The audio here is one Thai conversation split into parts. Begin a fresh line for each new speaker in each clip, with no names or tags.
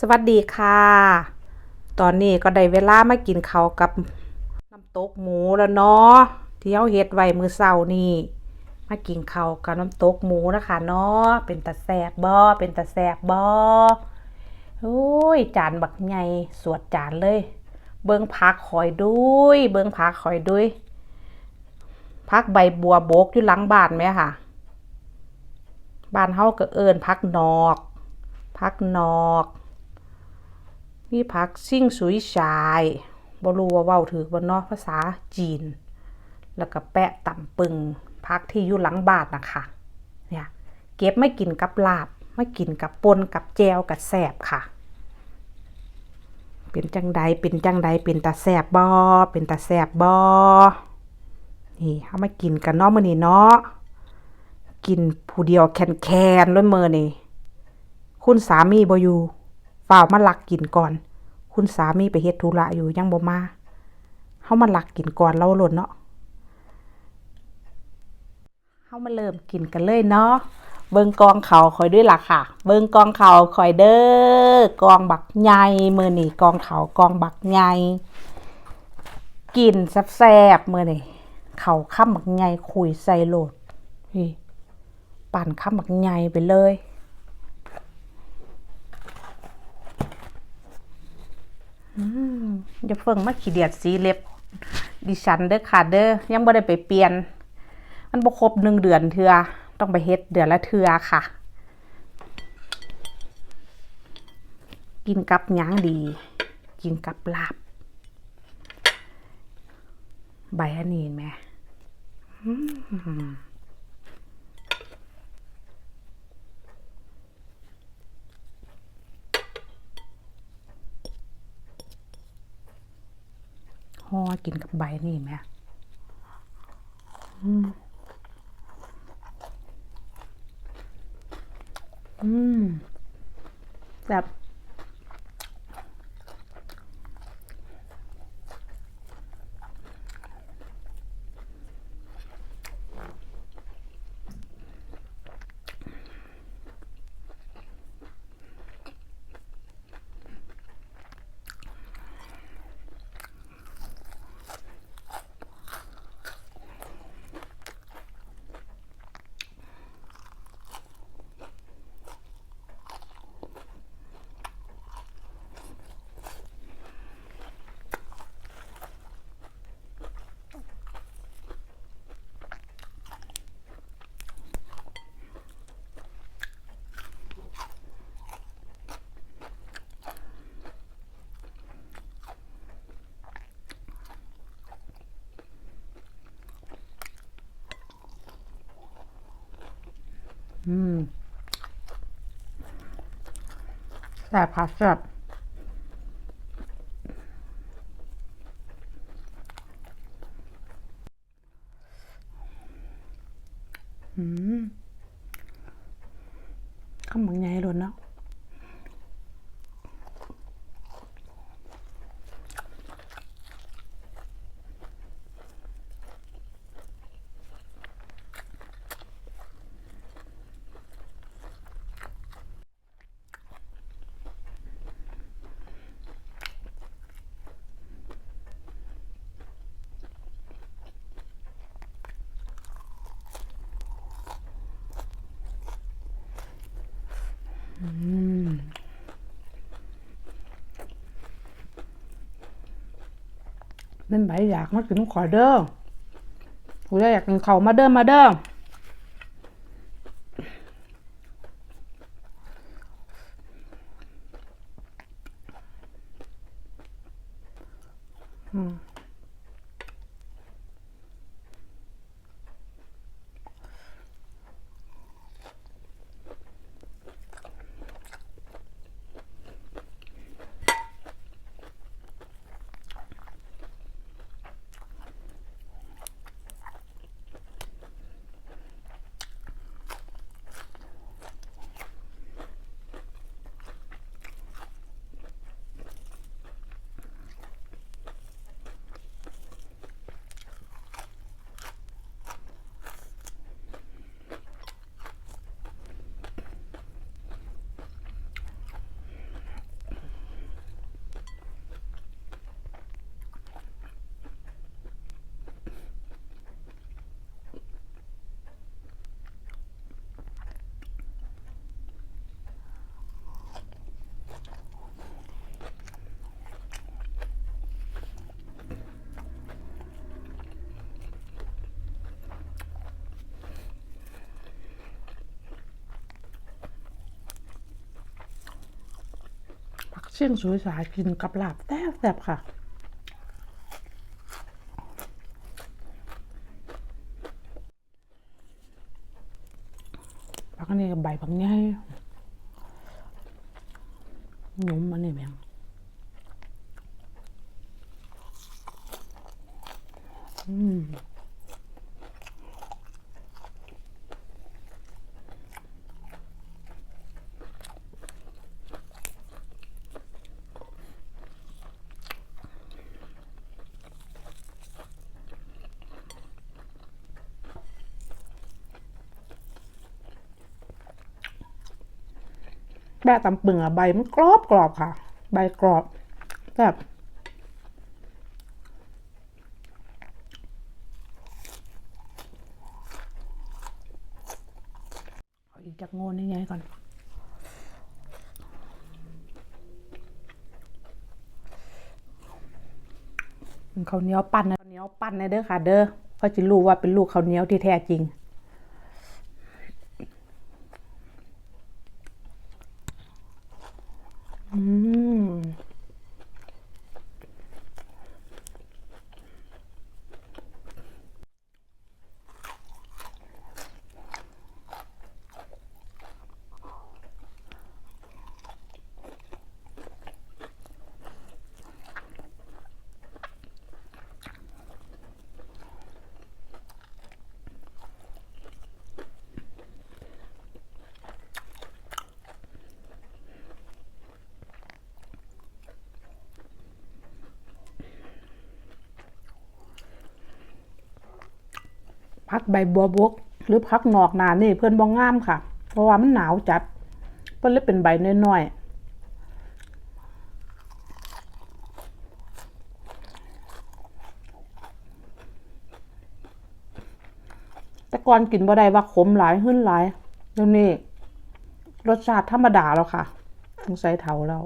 สวัสดีค่ะ ตอนนี้ก็ได้เวลามากินข้าวกับน้ำตกหมูแล้วเนาะที่เราเฮ็ดไว้มือเช้านี่มากินข้าวกับน้ำตกหมูนะคะเนาะเป็นตาแซ่บบ่เป็นตาแซ่บบ่โอ้ยจานบักใหญ่สวดจานเลย เบิ่งผักคอยด้วย เบิ่งผักคอยด้วยผักใบบัวโบกอยู่หลังบ้านไหมค่ะบ้านเฮาก็เอิ้นผักนอกผักนอก มีผักซิ่งสุยชายบรูว่าเว้าถือบ่เนาะภาษาจีน แล้วก็แปะต่ำปึงผักที่อยู่หลังบ้านนะคะเนี่ยเก็บไม่กินกับลาบไม่กินกับปนกับแจวกับแสบค่ะ เป็นจังใดเป็นจังใดเป็นตาแสบบ่เป็นตาแสบบ่นี่เฮามากินกันเนาะมื้อนี้เนาะกินผู้เดียวแคนๆเลยมื้อนี้คุณสามีบอยู่ ฝ้ามาหลักกินก่อน คุณสามีไปเฮ็ดธุระอยู่ยังบ่มาเฮามาหลักกินก่อนเราโลดเนาะเฮามาเริ่มกินกันเลยเนาะเบิ่งกองเขาคอยด้วยล่ะค่ะ เบิ่งกองเขาคอยเด้อกองบักใหญ่มื้อนี้กองเขากองบักใหญ่กินแซ่บๆมื้อนี้เขาค้ำบักใหญ่คุยใส่โลดนี่ปั่นค้ำบักใหญ่ไปเลย อย่าเฟิงมาขี้เดียดสีเล็บ ดิฉันเด้อค่ะเด้อยังบ่ได้ไปเปลี่ยน มันบ่ครบหนึ่งเดือนเทือต้องไปเฮ็ดเดือนละเทือค่ะ กินกับหยังดี กินกับลาบ ใบอันนี้เห็นไหมอืมห่อ กินกับใบนี่เห็นไหมอืมอืมแบบ อืมแซ่บค่ะแซ่บอืมข้าวหมักใหญ่หล่นเนาะอืม เป็นใบอยากมากินขอเด้อกูอยากกินเขามาเด้อมาเด้อ เสี่ยงสวยสายกินกับลาบแซ่บแซ่บค่ะพักอันนี้กับใบผักใหญ่หนุ่มอันนี้แมงอืม แบะตำปึงอะใบมันกรอบกรอบค่ะ ใบกรอบแบบอีกจากโงนนี่ไงก่อนข้าวเหนียวปั้นนะข้าวเหนียวปั้นนะเด้อค่ะ เด้อเพราะจะรู้ว่าเป็นลูกข้าวเหนียวที่แท้จริง อื พักใบบัวบก หรือพักนอกหนานี่เพื่อนบ้องงามค่ะ เพราะว่ามันหนาวจัดเพื่อนเลยเป็นใบน้อยๆ แต่ก่อนกินบ่ได้ว่าขมหลายหึ้นหลายเดี๋ยวนี้รสชาติธรรมดาแล้วค่ะสงสัยเถาแล้ว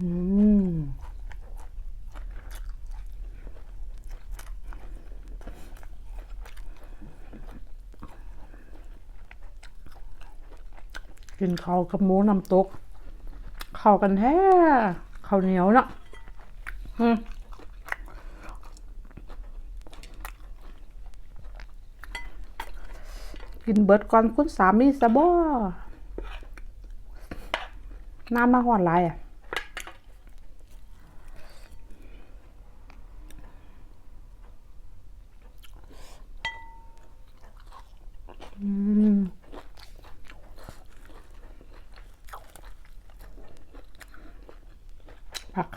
อืมกินข้าวกับหมูน้ำตก เข้ากันแท้ข้าวเหนียวเนาะกินเบิดก่อนคุณสามีซะบ่น้ำมาหอนหลายอะ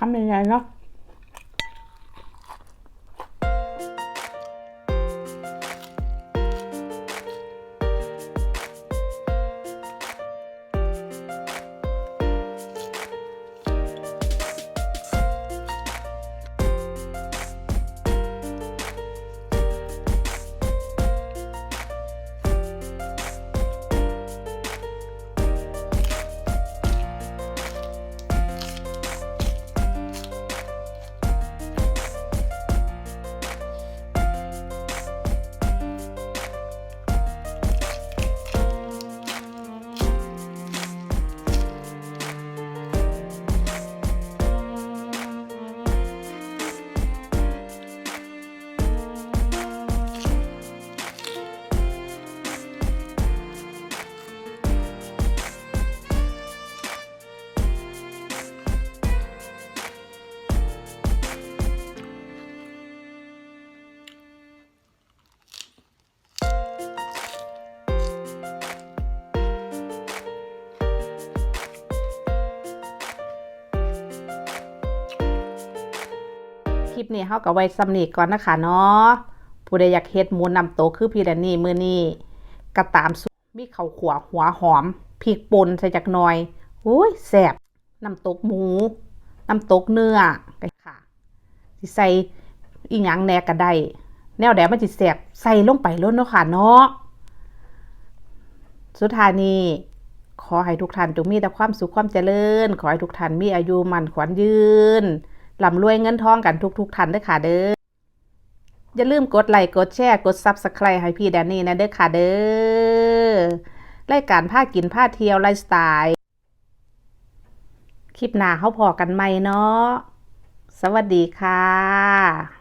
ผักคำ นี้เฮาก็ไว้ซ้ำนี้ก่อนนะคะเนาะผู้ใดอยากเฮ็ดหมูน้ำตกคือพี่แดนนี่มื้อนี้ก็ตามสูตรมีข้าวขัวหัวหอมพริกป่นใส่จักหน่อยโอ้ยแซ่บน้ำตกหมูน้ำตกเนื้อไปค่ะสิใส่อีหยังแหน่ก็ได้แนวใดมันสิแซ่บใส่ลงไปโลดเนาะค่ะเนาะ สุดท้ายนี้ขอให้ทุกท่านจงมีแต่ความสุขความเจริญ ขอให้ทุกท่านมีอายุมั่นขวัญยืน ร่ำรวยเงินทองกันทุกๆท่านเด้อค่ะเด้อ อย่าลืมกดไลค์กดแชร์กด Subscribe ให้พี่แดนนี่นะเด้อค่ะเด้อ รายการผ้ากินผ้าเที่ยวไลฟ์สไตล์ คลิปหน้าเขาพอกันไหมเนาะ สวัสดีค่ะ